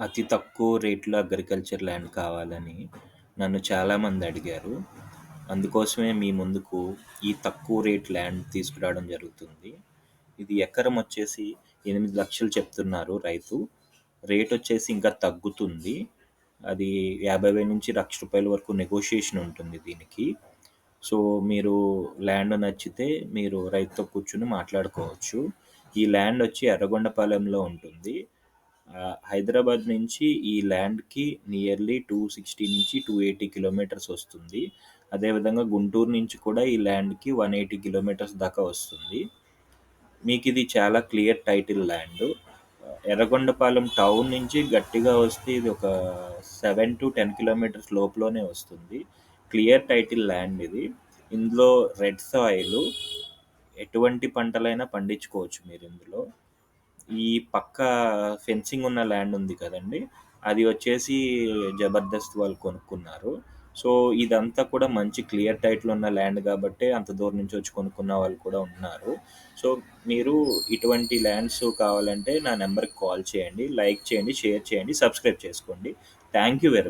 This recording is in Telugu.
అతి తక్కువ రేట్‌లో అగ్రికల్చర్ ల్యాండ్ కావాలని నన్ను చాలామంది అడిగారు. అందుకోసమే మీ ముందుకు ఈ తక్కువ రేట్ ల్యాండ్ తీసుకురావడం జరుగుతుంది. ఇది ఎకరం వచ్చేసి 8,00,000 చెప్తున్నారు రైతు. రేట్ వచ్చేసి ఇంకా తగ్గుతుంది. అది యాభై వేల నుంచి లక్ష రూపాయల వరకు నెగోషియేషన్ ఉంటుంది దీనికి. సో, మీరు ల్యాండ్ నచ్చితే మీరు రైతుతో కూర్చొని మాట్లాడుకోవచ్చు. ఈ ల్యాండ్ వచ్చి ఎర్రగొండపాలెంలో ఉంటుంది. ఆహ్, హైదరాబాద్ నుంచి ఈ ల్యాండ్‌కి నియర్లీ 260-280 కిలోమీటర్స్ వస్తుంది. అదేవిధంగా గుంటూరు నుంచి కూడా ఈ ల్యాండ్‌కి 180 కిలోమీటర్స్ దాకా వస్తుంది. మీకిది చాలా clear title land. Yerragondapalem town నుంచి గట్టిగా వస్తే ఇది ఒక 7-10 కిలోమీటర్స్ లోపులోనే వస్తుంది. క్లియర్ టైటిల్ ల్యాండ్ ఇది. ఇందులో రెడ్ సాయిలు ఎటువంటి పంటలైనా పండించుకోవచ్చు మీరిందులో. ఈ పక్క ఫెన్సింగ్ ఉన్న ల్యాండ్ ఉంది కదండీ! అది వచ్చేసి జబర్దస్త్ వాళ్ళు కొనుక్కున్నారు. సో, ఇదంతా కూడా మంచి క్లియర్ టైటిల్ ఉన్న ల్యాండ్ కాబట్టి అంత దూరం నుంచి వచ్చి కొనుక్కున్న వాళ్ళు కూడా ఉన్నారు. సో, మీరు ఇటువంటి ల్యాండ్స్ కావాలంటే నా నెంబర్కి కాల్ చేయండి. లైక్ చేయండి, షేర్ చేయండి, సబ్స్క్రైబ్ చేసుకోండి. Thank you very